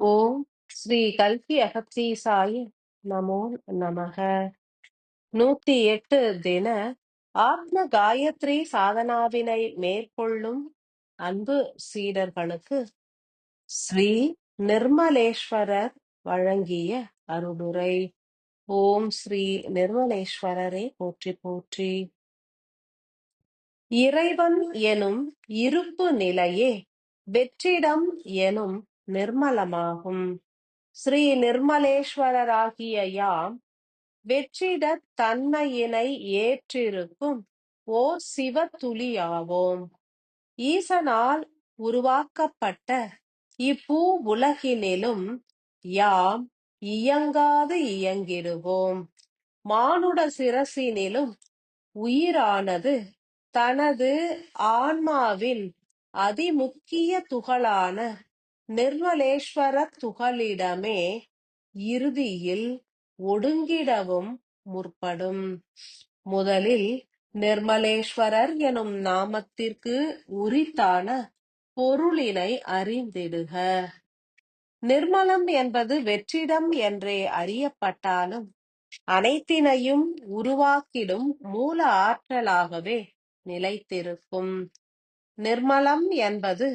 ஓம் ஸ்ரீ கல்கி அகத்தீசாய நமோ நமக. நூத்தி எட்டு தின ஆத்ம காயத்ரி சாதனாவினை மேற்கொள்ளும் அன்பு சீடர்களுக்கு ஸ்ரீ நிர்மலேஸ்வரர் வழங்கிய அருளுரை. ஓம் ஸ்ரீ நிர்மலேஸ்வரரே போற்றி போற்றி. இறைவன் எனும் இருப்பு நிலையே வெற்றிடம் எனும் நிர்மலமாகும். ஸ்ரீ நிர்மலேஸ்வரராகிய யாம் வெற்றிடத் தன்மையினை ஏற்றிருக்கும் ஓர் சிவ துளியாவோம் ஈசனால் உருவாக்கப்பட்ட இப்பூ உலகினிலும் யாம் இயங்காது இயங்கிடுவோம். மானுட சிரசினிலும் உயிரானது தனது ஆன்மாவின் அதிமுக்கிய துகளான நிர்மலேஸ்வர துகளிடமே இறுதியில் ஒடுங்கிடவும் முற்படும். முதலில் நிர்மலேஸ்வரர் எனும் நாமத்திற்கு உரித்தான பொருளினை அறிந்திடுக. நிர்மலம் என்பது வெற்றிடம் என்றே அறியப்பட்டாலும் அனைத்தினையும் உருவாக்கிடும் மூல ஆற்றலாகவே நிலைத்திருக்கும். நிர்மலம் என்பது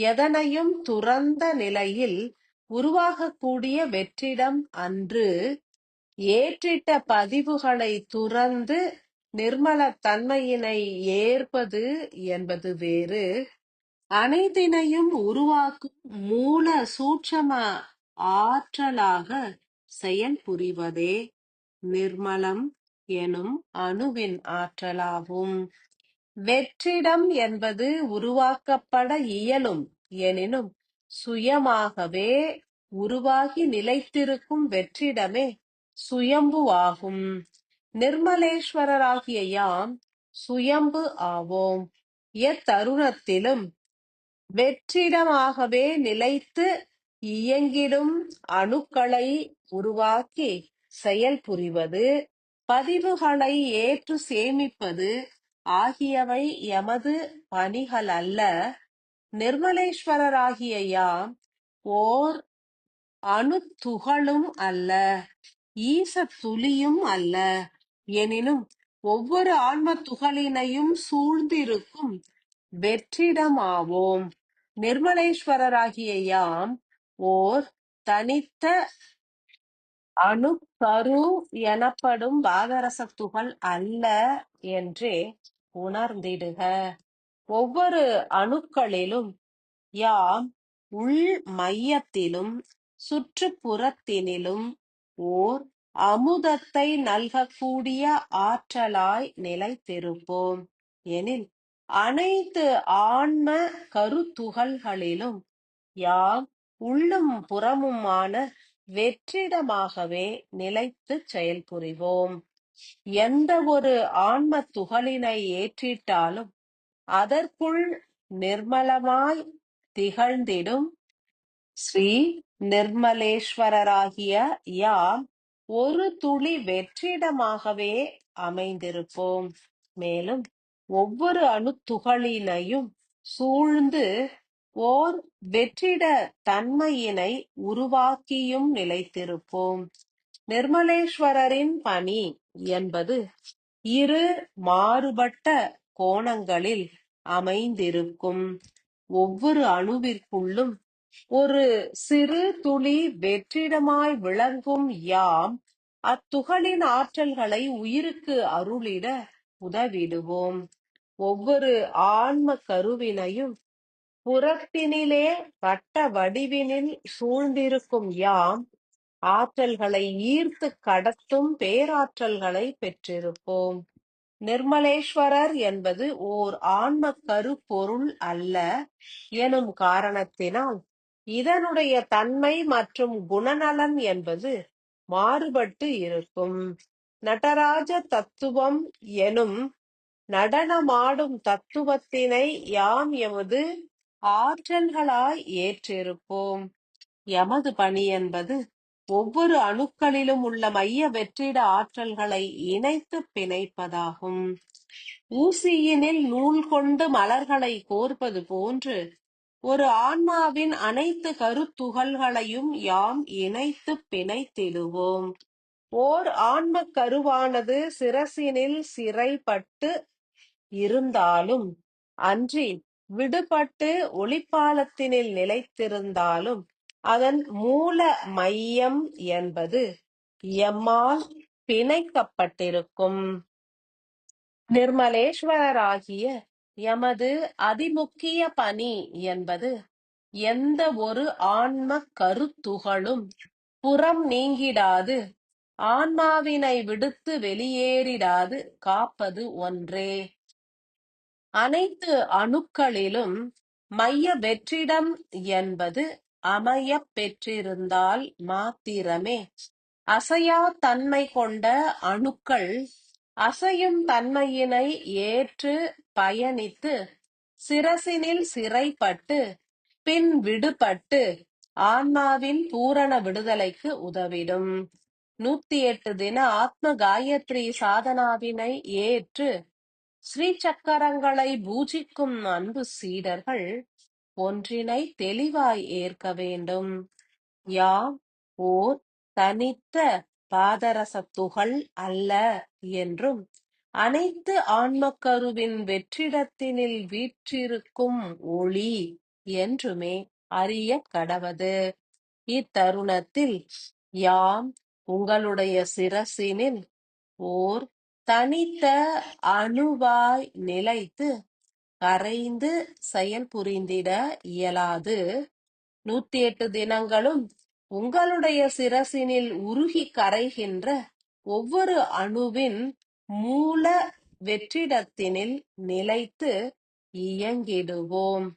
எதனையும் துறந்த நிலையில் உருவாகக்கூடிய வெற்றிடம் அன்று. ஏற்றிட்ட பதிவுகளை துறந்து நிர்மல தன்மையினை ஏற்பது என்பது வேறு. அனைத்தினையும் உருவாக்கும் மூல சூட்சம ஆற்றலாக செயல்புரிவதே நிர்மலம் எனும் அணுவின் ஆற்றலாகும். வெற்றிடம் என்பது உருவாக்கப்பட இயலும் எனினும் சுயமாகவே உருவாகி நிலைத்திருக்கும் வெற்றிடமே சுயம்புவாகும் நிர்மலேஸ்வரராகிய யாம் சுயம்பு ஆவோம். எத்தருணத்திலும் வெற்றிடமாகவே நிலைத்து இயங்கிடும் அணுக்களை உருவாக்கி செயல்புரிவது பதிவுகளை ஏற்று சேமிப்பது ஆகியவை எமது பணிகளல்ல. நிர்மலேஸ்வரராகிய யாம் ஓர் அணுத்துகளும் அல்ல ஈச துளியும் அல்ல. எனினும் ஒவ்வொரு ஆன்ம துகளினையும் சூழ்ந்திருக்கும் வெற்றிடமாவோம். நிர்மலேஸ்வரராகிய யாம் ஓர் தனித்த அணுக்கரு எனப்படும் பாதரச துகள் அல்ல என்றே உணர்ந்திடுக. ஒவ்வொரு அணுக்களிலும் யாம் உள் மையத்திலும் சுற்றுப்புறத்தினிலும் ஓர் அமுதத்தை நல்கக்கூடிய ஆற்றலாய் நிலைத்திருப்போம். எனில் அனைத்து ஆன்ம கருத்துகள்களிலும் யாம் உள்ளும் புறமுமான வெற்றிடமாகவே நிலைத்து செயல்புரிவோம். எந்த ஒரு ஆன்ம துகளினை ஏற்றிட்டாலும் அதற்குள் நிர்மலமாய் திகழ்ந்திடும் ஸ்ரீ நிர்மலேஸ்வரராகிய யாம் ஒரு துளி வெற்றிடமாகவே அமைந்திருப்போம். மேலும் ஒவ்வொரு அணுத்துகளினையும் சூழ்ந்து ஓர் வெற்றிட தன்மையினை உருவாக்கியும் நிலைத்திருப்போம். நிர்மலேஸ்வரரின் பணி என்பது இரு மாறுபட்ட கோணங்களில் அமைந்திருக்கும். ஒவ்வொரு அணுவிற்குள்ளும் ஒரு சிறு துளி வெற்றிடமாய் விளங்கும் யாம் அத்துகளின் ஆற்றல்களை உயிருக்கு அருளிட உதவிடுவோம். ஒவ்வொரு ஆன்ம கருவினையும் புறத்தினிலே வட்ட வடிவினில் சூழ்ந்திருக்கும் யாம் ஆற்றல்களை ஈர்த்து கடத்தும் பேராற்றல்களை பெற்றிருப்போம். நிர்மலேஸ்வரர் என்பது ஓர் ஆன்ம கருப்பொருள் அல்ல எனும் காரணத்தினால் இதனுடைய தன்மை மற்றும் குணநலன் என்பது மாறுபட்டு இருக்கும். நடராஜ தத்துவம் எனும் நடனமாடும் தத்துவத்தினை யாம் எமது ஆற்றல்களாய் ஏற்றிருப்போம். எமது பணி என்பது ஒவ்வொரு அணுக்களிலும் உள்ள மைய வெற்றிட ஆற்றல்களை இணைத்து பிணைப்பதாகும். ஊசியினில் நூல் கொண்டு மலர்களை கோர்ப்பது போன்று ஒரு ஆன்மாவின் அனைத்து கருத்துகள்களையும் யாம் இணைத்து பிணைத்திடுவோம். ஓர் ஆன்ம கருவானது சிரசினில் சிறைப்பட்டு இருந்தாலும் அன்றி விடுபட்டு ஒளிப்பாலத்தினில் நிலைத்திருந்தாலும் அதன் மூல மையம் என்பது எம்மால் பிணைக்கப்பட்டிருக்கும். நிர்மலேஸ்வரராகிய எமது அதிமுக்கிய பணி என்பது எந்த ஒரு ஆன்ம கருத்துகளும் புறம் நீங்கிடாது ஆன்மாவினை விடுத்து வெளியேறிடாது காப்பது ஒன்றே. அனைத்து அணுக்களிலும் மைய வெற்றிடம் என்பது அமையப் பெற்றிருந்தால் மாத்திரமே. அசையா தன்மை கொண்ட அணுக்கள் அசையும் தன்மையினை ஏற்று பயணித்து சிரசினில் சிறைப்பட்டு பின் விடுபட்டு ஆன்மாவின் பூரண விடுதலைக்கு உதவிடும். நூத்தி எட்டு தின ஆத்ம காயத்ரி சாதனாவினை ஏற்று ஸ்ரீ சக்கரங்களை பூஜிக்கும் அன்பு சீடர்கள் ஒன்றினை தெளிவாய் ஏற்க வேண்டும். யாம் ஓர் தனித்த பாதரசத்துகள் அல்ல என்றும் அனைத்து ஆன்மக்கருவின் வெற்றிடத்தினில் வீற்றிருக்கும் ஒளி என்றுமே அறிய கடவது. இத்தருணத்தில் யாம் உங்களுடைய சிரசினில் ஓர் தனித்த அணுவாய் நிலைத்து கரைந்து செயல் புரிந்திட இயலாது. நூத்தி எட்டு தினங்களும் உங்களுடைய சிரசினில் உருகி கரைகின்ற ஒவ்வொரு அணுவின் மூல வெற்றிடத்தினில் நிலைத்து இயங்கிடுவோம்.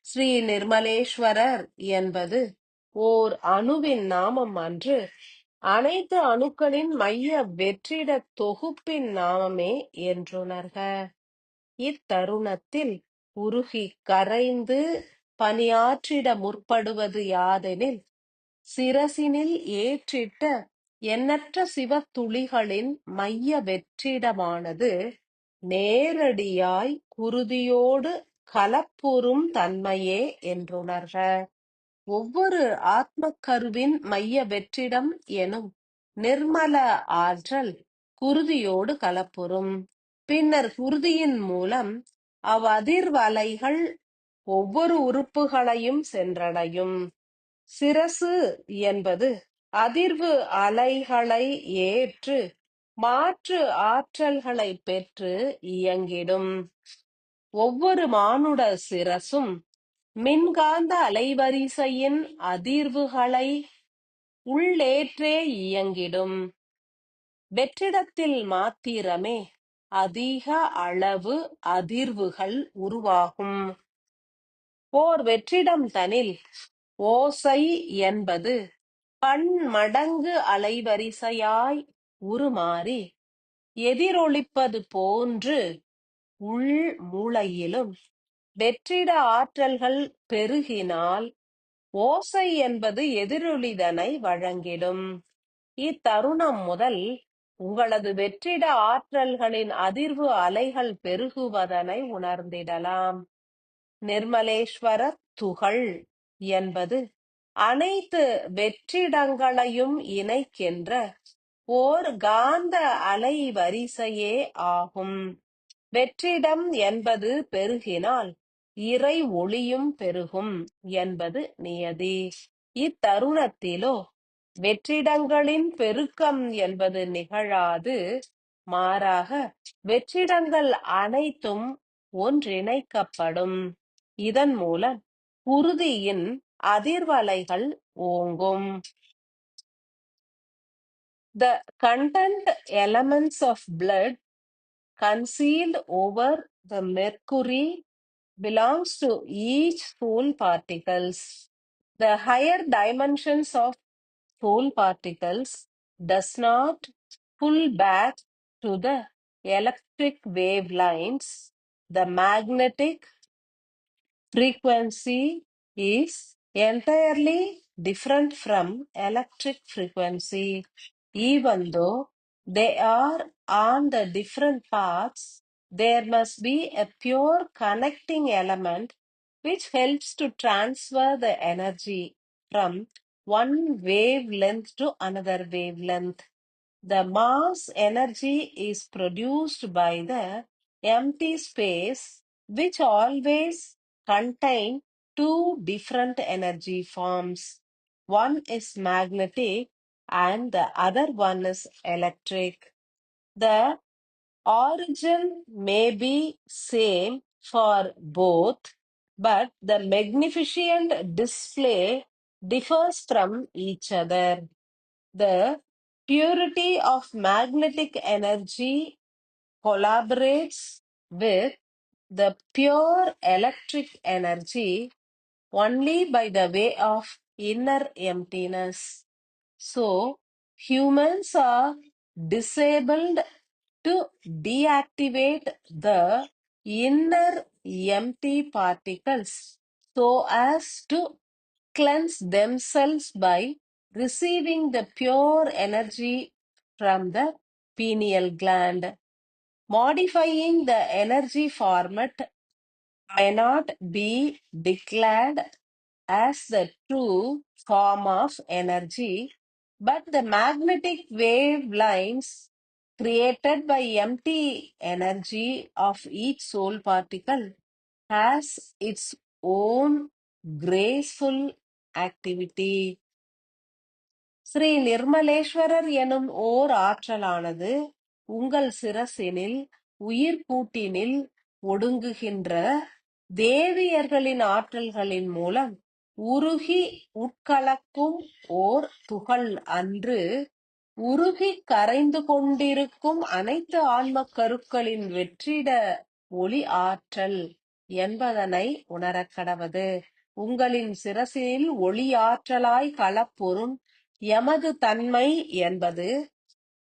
ஸ்ரீ நிர்மலேஸ்வரர் என்பது ஓர் அணுவின் நாமம் அன்று அனைத்து அணுக்களின் மைய வெற்றிட தொகுப்பின் நாமமே என்றுணர்க. இத்தருணத்தில் உருகி கரைந்து பணியாற்றிட முற்படுவது யாதெனில் சிரசினில் ஏற்றிட்ட எண்ணற்ற சிவத்துளிகளின் மைய வெற்றிடமானது நேரடியாய் குருதியோடு கலப்புறும் தன்மையே என்றுணர்க. ஒவ்வொரு ஆத்மக்கருவின் மைய வெற்றிடம் எனும் நிர்மல ஆற்றல் குருதியோடு கலப்புறும் பின்னர் குருதியின் மூலம் அவ்வதிர்வலைகள் ஒவ்வொரு உறுப்புகளையும் சென்றடையும். சிரசு என்பது அதிர்வு அலைகளை ஏற்று மாற்று ஆற்றல்களை பெற்று இயங்கிடும். ஒவ்வொரு மானுட சிரசும் மின்காந்த அலைவரிசையின் அதிர்வுகளை உள்ளேற்றே இயங்கிடும். வெற்றிடத்தில் மாத்திரமே அதிக அளவு அதிர்வுகள் உருவாகும். ஓர் வெற்றிடம் தனில் ஓசை என்பது பன்மடங்கு அலைவரிசையாய் உருமாறி எதிரொலிப்பது போன்று உள் மூளையிலும் வெற்றிட ஆற்றல்கள் பெருகினால் ஓசை என்பது எதிரொலிதனை வழங்கிடும். இத்தருணம் முதல் உங்களது வெற்றிட ஆற்றல்களின் அதிர்வு அலைகள் பெருகுவதனை உணர்ந்திடலாம். நிர்மலேஸ்வர துகள் என்பது அனைத்து வெற்றிடங்களையும் இணைக்கின்ற ஓர் காந்த அலை வரிசையே ஆகும். வெற்றிடம் என்பது பெருகினால் இறை ஒளியும் பெருகும் என்பது நியதி. இத்தருணத்திலோ வெற்றிடங்களின் பெருக்கம் என்பது நிகழாது மாறாக வெற்றிடங்கள் அனைத்தும் ஒன்றிணைக்கப்படும் இதன் மூலம் குருதியின் அதிர்வலைகள் ஓங்கும் the content elements of blood concealed over the mercury belongs to each soul particles. The higher dimensions of soul particles does not pull back to the electric wavelines. The magnetic frequency is entirely different from electric frequency. Even though they are on the different paths, there must be a pure connecting element which helps to transfer the energy from one wavelength to another wavelength. The mass energy is produced by the empty space, which always contain two different energy forms. One is magnetic and the other one is electric. The origin may be same for both, but the magnificent display differs from each other. The purity of magnetic energy collaborates with the pure electric energy only by the way of inner emptiness. So, humans are disabled to deactivate the inner empty particles so as to cleanse themselves by receiving the pure energy from the pineal gland. Modifying the energy format may not be declared as the true form of energy, but the magnetic wave lines created by empty energy of each soul particle has its own graceful activity Shri Nirmaleshwarar எனும் ஓர் ஆற்றலானது உங்கள் சிரசினில் உயிர் கூட்டினில் ஒடுங்குகின்ற தேவியர்களின் ஆற்றல்களின் மூலம் உருகி உட்கலக்கும் ஓர் துகள் அன்று உருகி கரைந்து கொண்டிருக்கும் அனைத்து ஆன்மக் கருக்களின் வெற்றிட ஒளி ஆற்றல் என்பதனை உணரக்கடவது உங்களின் சிரசில் ஒளியாற்றலாய் களப்பொருண் எமது தன்மை என்பது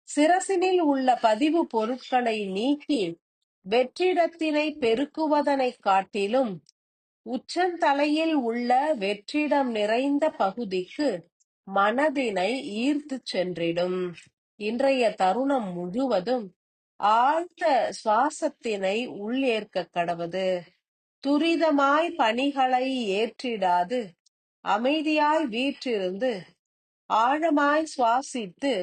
சிரசினில் உள்ள பதிவு பொருட்களை நீக்கி வெற்றிடத்தினை பெருக்குவதனைக் காட்டிலும் உச்சந்தலையில் உள்ள வெற்றிடம் நிறைந்த பகுதிக்கு மனதினை ஈர்த்துச் சென்றிடும். இன்றைய தருணம் முழுவதும் ஆழ்ந்த சுவாசத்தினை உள்ளேற்க கடவது. துரிதமாய் பணிகளை ஏற்றிடாது. அமைதியாய் வீற்றிருந்து ஆழமாய் சுவாசித்து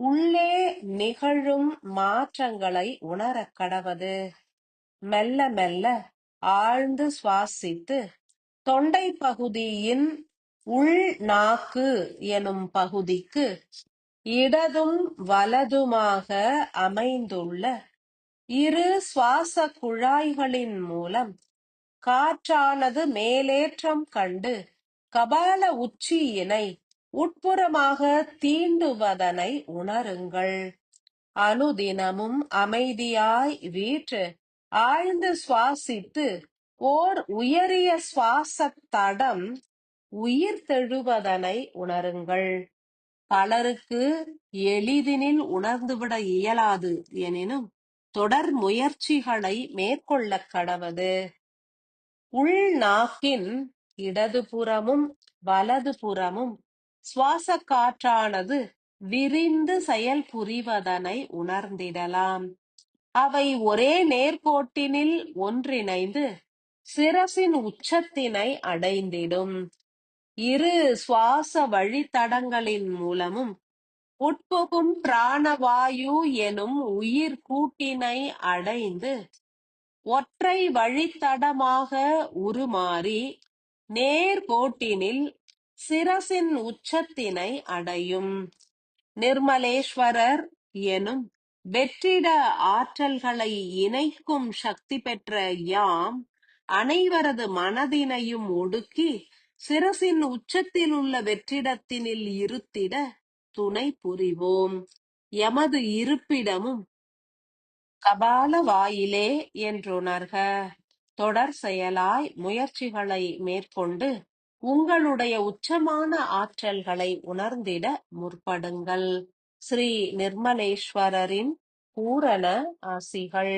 உள்ளே நிகழும் மாற்றங்களை உணர கடவது. மெல்ல மெல்ல ஆழ்ந்து சுவாசித்து தொண்டை பகுதியின் உள் நாக்கு எனும் பகுதிக்கு இடதும் வலதுமாக அமைந்துள்ள இரு சுவாச குழாய்களின் மூலம் காற்றானது மேலேற்றம் கண்டு கபால உச்சியினை உட்புறமாக தீண்டுவதனை உணருங்கள். அனுதினமும் அமைதியாய் வீற்று ஆழ்ந்து சுவாசித்து ஓர் உயரிய சுவாச தடம் உயிர் தெழுவதனை உணருங்கள். பலருக்கு எளிதினில் உணர்ந்துவிட இயலாது எனினும் தொடர் முயற்சிகளை மேற்கொள்ளக் கடவது. உள்நாக்கின் இடதுபுறமும் வலதுபுறமும் சுவாச காற்றானது விரிந்து செயல் புரிவதனை உணர்ந்திடலாம். அவை ஒரே நேர்கோட்டினில் ஒன்றிணைந்து சிரசின் உச்சத்தினை அடைந்திடும். இரு சுவாச வழித்தடங்களின் மூலமும் உட்புகும் பிராணவாயு எனும் உயிர் கூட்டினை அடைந்து ஒற்றை வழித்தடமாக உருமாறி நேர்கோட்டினில் சிரசின் உச்சத்தினை அடையும். நிர்மலேஸ்வரர் எனும் வெற்றிட ஆற்றல்களை இணைக்கும் சக்தி பெற்ற யாம் அனைவரது மனதினையும் ஒடுக்கி சிரசின் உச்சத்தில் உள்ள வெற்றிடத்தினில் இருத்திட துணை புரிவோம். எமது இருப்பிடமும் கபால வாயிலே என்றுணர்க. தொடர் செயலாய் முயற்சிகளை மேற்கொண்டு உங்களுடைய உச்சமான ஆற்றல்களை உணர்ந்திட முற்படுங்கள். ஸ்ரீ நிர்மலேஸ்வரரின் பூரண ஆசிகள்.